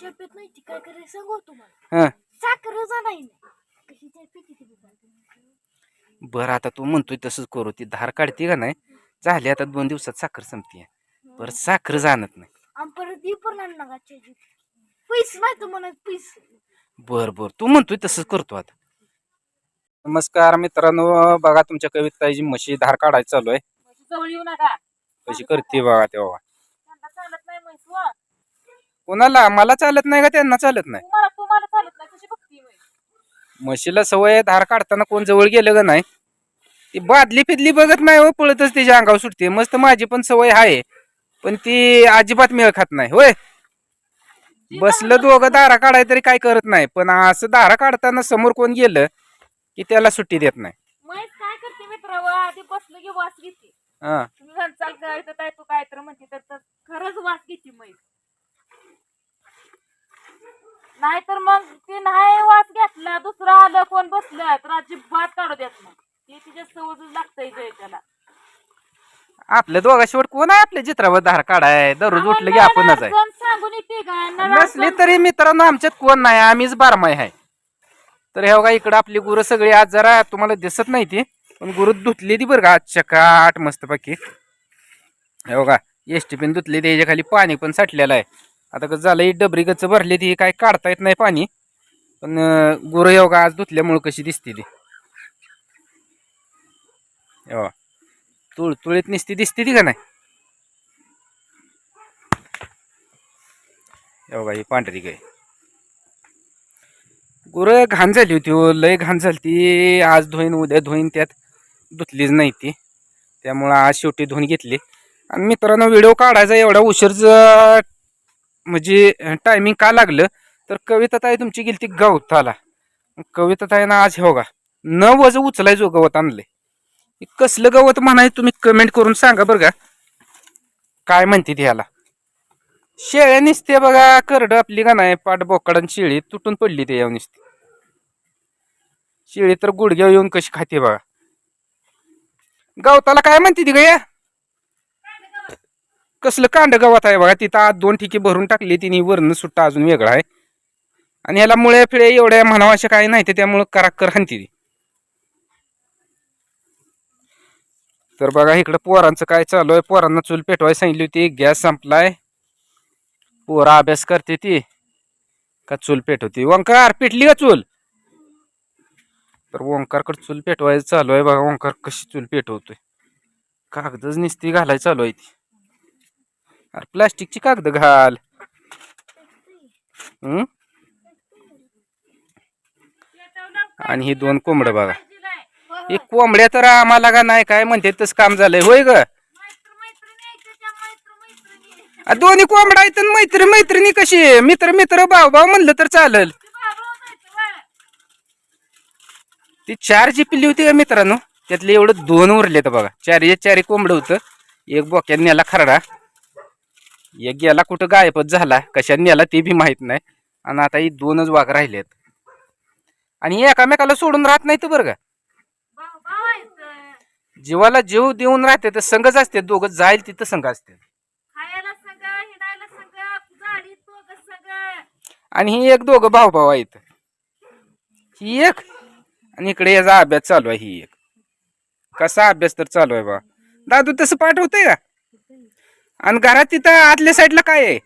चहा पित नाही ती काय करायचं सांगू तुम्हाला? हा. साखर नाही. कशी ती. बरं आता तू म्हणतोय तसंच करू. ती धार काढते का नाही? झाली आता दोन दिवसात साखर संपते. परत साखर जाणत नाही. आणि परत ती पण आणला का चहाची पैसे नाही तर म्हणत पैसे. बर बर. तू म्हणतोय तसंच करतो आता. नमस्कार मित्रांनो. बघा तुमच्या कविताची म्हशी धार काढायची चालू आहे. जवळ येऊ नका. कशी करते बघा तेव्हा त्यांना चालत नाही म्हैस व. कोणाला? मला चालत नाही का त्यांना चालत नाही? तुम्हाला तुम्हाला चालत नाही कशी बघती म्हैस म्हशीला सवय आहे, धार काढताना कोण जवळ गेलं का नाही? ती बादली फिदली बघत नाही हो पळतच तिच्या अंगावर सुटते. मस्त माझी पण सवय आहे पण ती अजिबात मेळ खात नाही. होय? बसलं दोघं दारा काढाय तरी काय करत नाही पण असं दारा काढताना समोर कोण गेलं की त्याला सुट्टी देत नाही. म्हैस काय करते मित्र आधी बसलं की वास घेते. हा. तुम्ही घरचाल काय तर काय तू काय तर म्हणते तर तर खरंच वास घेते म्हैस नाहीतर मग ती नाही वास घेतला दुसरं आलं कोण बसलं तर अजिबात काढू देत नाही. ते तिच्या सवजच लागतंय त्याला आपल्या दोघा शेवट कोण आहे आपल्या चित्रावर धार काढाय? दररोज उठलं की आपणच आहे. सांगून येते का? नळ नसली तरी मित्रांनो आमच्यात कोण नाही आम्हीच बारमाय आहे. तर हे बघा इकडं आपली गुरं सगळी आज जरा तुम्हाला दिसत नाही ती पण गुरं धुतली ती बरं का आज चकाट मस्तपैकी. हे बघा एस टी पिन धुतली त्याच्याखाली पाणी पण साठलेलं आहे. आता कसं झालं ही डबरी गच्च भरली ती काय काढता येत नाही पाणी. पण अं, गुरं हे आज धुतल्यामुळं कशी दिसते ती. तुळतुळीत निसती दिसते ती का नाही? बघा ही पांढरी गाय. गुरं घाण झाली होती हो लय घाण झाली ती. आज धुईन उद्या धुईन त्यात धुतलीच नाही ती. त्यामुळं आज शेवटी धुवून घेतली. आणि मित्रांनो व्हिडिओ काढायचा एवढा उशीरच म्हणजे टायमिंग का लागलं? तर कविताताई तुमची गेली ती गवताला. कविताताईनं आज हे बघा न वज उचलाय जो गवत आणले कसलं गवत म्हणाय तुम्ही कमेंट करून सांगा बरं का. काय म्हणते ह्याला? शेळ्या निसते बघा करड आपली का नाही पाठ बोकडान शेळी तुटून पडली ते येऊन निसते. शेळी तर गुडघ्यावर येऊन कशी खाते बघा. गवताला काय म्हणते ती गया कसलं कांड गवत आहे बघा तिथं आत दोन ठिकी भरून टाकली तिने वरण सुट्टा अजून वेगळा आहे. आणि ह्याला मुळे फिळे एवढ्या म्हणावं अशा काही नाही ते त्यामुळं कराकर हाणते तर बघा इकडं पोरांचं काय चालू आहे? पोरांना चूल पेटवायला सांगितली होती गॅस संपलाय. पोरा अभ्यास करते ती का चूल पेटवते? ओंकार पेटली का चूल? तर ओंकारकडे चूल पेटवायचं चालू आहे बघा ओंकार कशी चूल पेटवतोय. कागदच निस्ती घालायला चालू आहे ती. अरे प्लास्टिकची कागद घाल. आणि ही दोन कोंबडं बघा. एक कोंबड्या तर आम्हाला का नाही काय म्हणते तसं काम झालंय होय ग? दोन्ही कोंबडा आहेत मैत्री मैत्रिणी कशी आहे? मित्र मित्र भाऊ भाऊ म्हणलं तर चालेल. ती चार जी पिल्ली होती का मित्रांनो. त्यातले एवढं दोन उरले तर बघा. चारी चारी कोंबडं होतं. एक बोक्यात नेला खरडा. एक गेला कुठं गायबच झाला. कशाने नेला ते बी माहीत नाही. आणि आता ही दोनच वाघ राहिलेत. आणि हे एकामेकाला सोडून राहत नाही तर बरं का. जीवाला जीव देऊन राहते तर संघच असते. दोघं जाईल तिथं संघ असते. आणि ही एक दोघं भाऊ भाऊ आहेत. ही एक आणि इकडे याचा अभ्यास चालू आहे ही एक. कसा अभ्यास तर चालू आहे बा. दादू तसं पाठवतंय का? आणि घरात तिथं आतल्या साईडला काय आहे?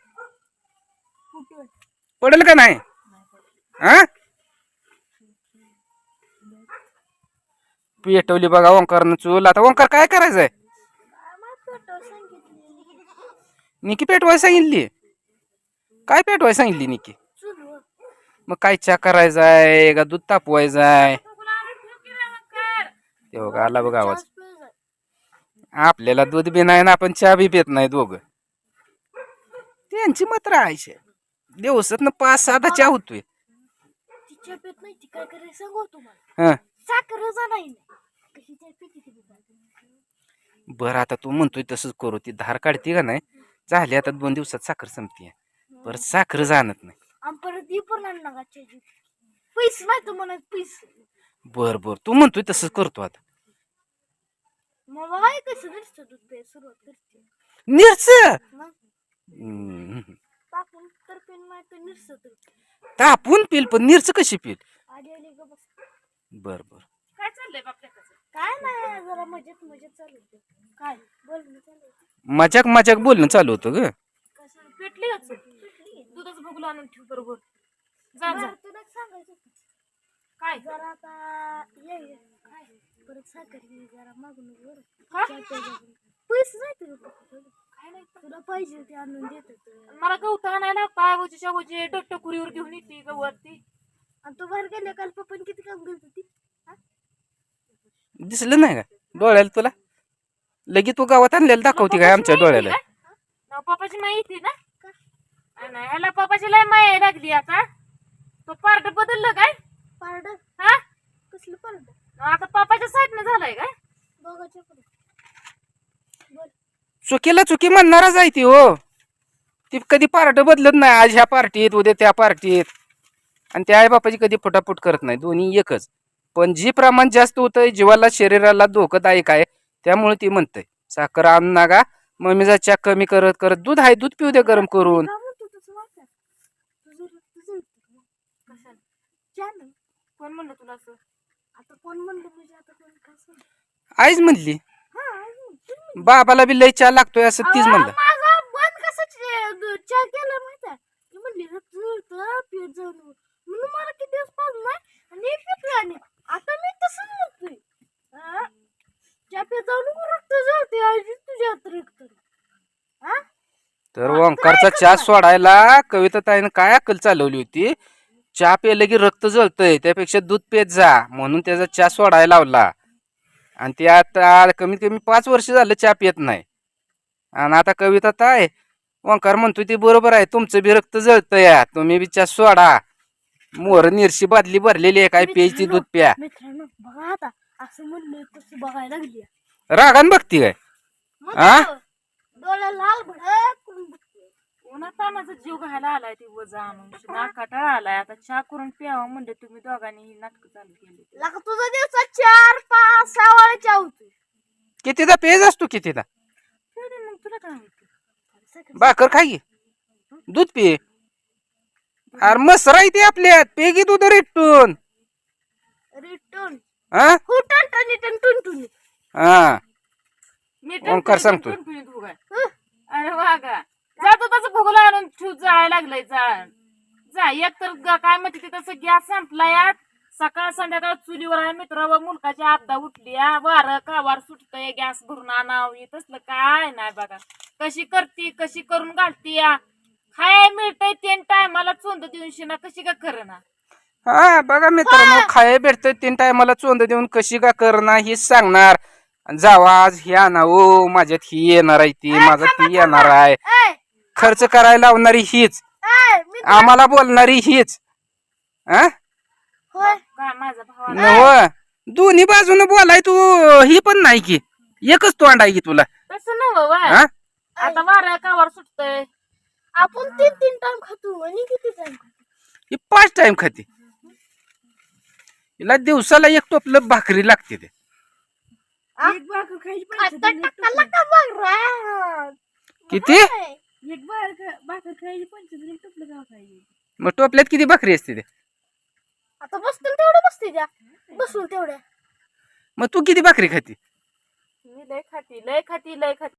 पडेल का नाही? हा? पेटवली बघा ओंकारनं चूल. आता ओंकार काय करायचंय? निकी पेटवाय सांगितली. काय पेटवाय सांगितली निकी? मग काय चहा करायचाय? का दूध तापवायचाय? ते बघा आला बघा आवाज. आपल्याला दूध बी नाही ना आपण चहा बी पित नाही दोघं. त्यांची मत राहायचे दिवसात पाच सहा चहा होतोय. ती चहा पित नाही ती काय करायचं सांगू तुम्हाला? हा. साखर जा नाही. कशी चहा पिते ती बघा. बरं आता तू म्हणतोय तसंच करू. ती धार काढते का नाही? झाली आता दोन दिवसात साखर संपते परत साखर जाणत नाही. आणि परत ती पण आणला का चहाची. पैसे नाही तर म्हणत पैसे. बर बर. तू म्हणतोय तसंच करतो आता. मग हे कसं दिसतं दूध प्यायला सुरुवात करते निरच मग हम्म. टाकून तर पिन नाही तर निरसत तापून पिल पण निरच कशी पिल आली ग बस बर बर काय चाललंय बाप त्याचं काय नाही जरा मजेत मजेत चालू होतं काय बोल ना चालू होतं. मजाक मजाक बोलणं चालू होतं ग कसं पेटली का चूल? दुधाचं भगुलं आणून ठेव बरोबर जा जा बरं, तुला एक सांगायचं होतं. काय जरा आता ये ये. काय परत साखर घे जरा। मागून वर का? पैसे तुला पाहिजे ते आणून देत मला गवत आणायला काय वजीच्या वजी डट्ट घेऊन येते गवरती आणि तू बाहेर गेले काल पप्पान किती काम करत होती हा? दिसलं नाही का? डोळ्याला तुला? लगी तू गावात आणलेलं दाखवते काय आमच्या डोळ्याला? ना पप्पाची माई येते ना? आ, नाही ह्याला पप्पाची लय माय लागली आता. तो पार्ट बदललं काय? पारड? हा? कसलं पारड? आता पप्पाच्या साईडनं झालाय काय? दोघांच्या पण बोल. चुकीला चुकी म्हणणारच आहे ती हो. ती कधी पार्ट बदलत नाही. आज ह्या पार्टीत उद्या त्या पार्टीत. आणि त्या आई बापाची कधी फटाफट करत नाही. दोन्ही एकच. पण जी प्रमाण जास्त होतंय जीवाला शरीराला धोकादायक आहे त्यामुळे ती म्हणतंय साखर आणू नका मम्मीचा चहा कमी करत करत दूध आहे दूध पिऊ दे गरम करून का म्हणतो तसं वाटतं तुझं तुझं कशाला छान कोण म्हणलं तुला असं? आता कोण म्हणलं म्हणजे आता कोण? आईच म्हणली. हा बाबाला बी लय चहा लागतोय असं तीच अहो, म्हणलं. माझा बंद कसा चहा केला माहिती आहे? ती म्हणली रक्त जुळतं. म्हणून मला किती दिवस पाहून नाही आणि पितलं आणि आता मी तसं म्हणतोय. हा? चहा पित जाऊ नको रक्त जळते आजी तुझ्या हात रक्त हा? तर ओंकारचा चहा सोडायला कविता ताईनं काय अक्कल चालवली होती? चहा प्यायलं की रक्त जळतंय त्यापेक्षा दूध पेत जा म्हणून त्याचा चहा सोडायला लावला. आणि ते आता कमीत कमी पाच वर्ष झालं चहा पित नाही. आणि आता कविता ताय ओंकार म्हणतो ते बरोबर आहे तुमचं बी रक्त जळतं या तुम्ही बी चहा सोडा. मोर निरशी बादली भरलेली आहे काय प्यायची दूध प्या. मित्रांनो बघा आता असं म्हणलं तसं बघायला लागली रागान बघती काय हा? डोळा लाल भडक. उन्हात माझा जीव घायला आलाय ते वजा आणून. नाकाटा आलाय. आता चहा करून प्यावं म्हणजे तुम्ही दोघांनी ही नाटक चालू केली. लका तुझा दिवसात चार पाच सहा वेळा चहा होतोय. कितीदा पेज असतो कितीदा? ठेवली मग तुला काय होतं भाकर खाई. घे. दूध पे अरे मसरा ते आपल्यात. पेगी दूध रेटून. रिटर्न हा हुटन टनी टन टुन टुनी. हा. मी ओंकार सांगतोय. अरे वा का जातो तसं भोगला आणून ठेव जाळायला लागलंय जाळ जा एक तर ग- काय म्हणते ते तसं गॅस संपला यात. सकाळ संध्याकाळ चुलीवर आहे मित्र व मुलकाची आपदा उठली हा वार कावार सुटतंय गॅस भरून आणावं. हे तसलं काय नाही बघा. कशी करती कशी करून घालती या? खाय मिळतंय तीन टायमाला चोंद देऊन शिना कशी का करना? हा बघा मित्रांनो खाय भेटतंय तीन टायमाला चोंद देऊन कशी का करणार हेच सांगणार. आणि जावा आज ही आणा ओ माझ्यात ही येणार आहे ती माझ्यात ती येणार आहे. खर्च करायला लावणारी हीच. आम्हाला बोलणारी हीच. हा? दोन्ही बाजूने बोलाय तू ही पण नाही की. एकच तोंड आहे की तुला. तसं नव हा? आता वार कावार सुटतंय. आपण तीन तीन टाइम खातो आणि किती टाइम खातो? ही पाच टाइम खाते. हिला दिवसाला एक टोपलं भाकरी लागते ते. एक भाकर खायची आता टाकाला का बघ रा किती एक भाकर खायची पंचवीस टोपलं खायची मग टोपल्यात किती भाकरी असते ते आता बसतील तेवढे बसते त्या. बसून तेवढ्या. मग तू किती भाकरी खाती? मी लय खाती लय खाती लय खाती.